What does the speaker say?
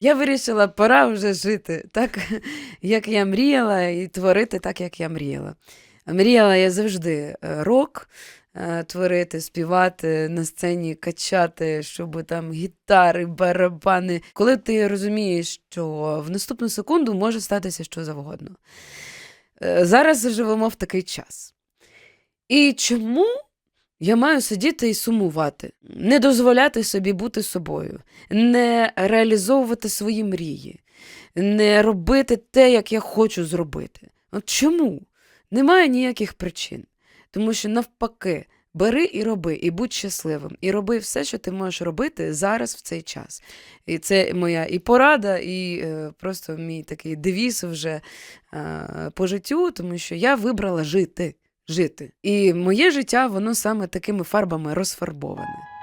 Я вирішила, пора вже жити так, як я мріяла, і творити так, як я мріяла. Мріяла я завжди е, рок е, творити, співати на сцені, качати, щоб там гітари, барабани. Коли ти розумієш, що в наступну секунду може статися що завгодно. Е, Зараз живемо в такий час. І чому я маю сидіти і сумувати, не дозволяти собі бути собою, не реалізовувати свої мрії, не робити те, як я хочу зробити. От чому? Немає ніяких причин. Тому що навпаки, бери і роби, і будь щасливим, і роби все, що ти можеш робити зараз в цей час. І це моя і порада, і е, просто мій такий девіз вже е, по життю, тому що я вибрала жити. Жити. І моє життя, воно саме такими фарбами розфарбоване.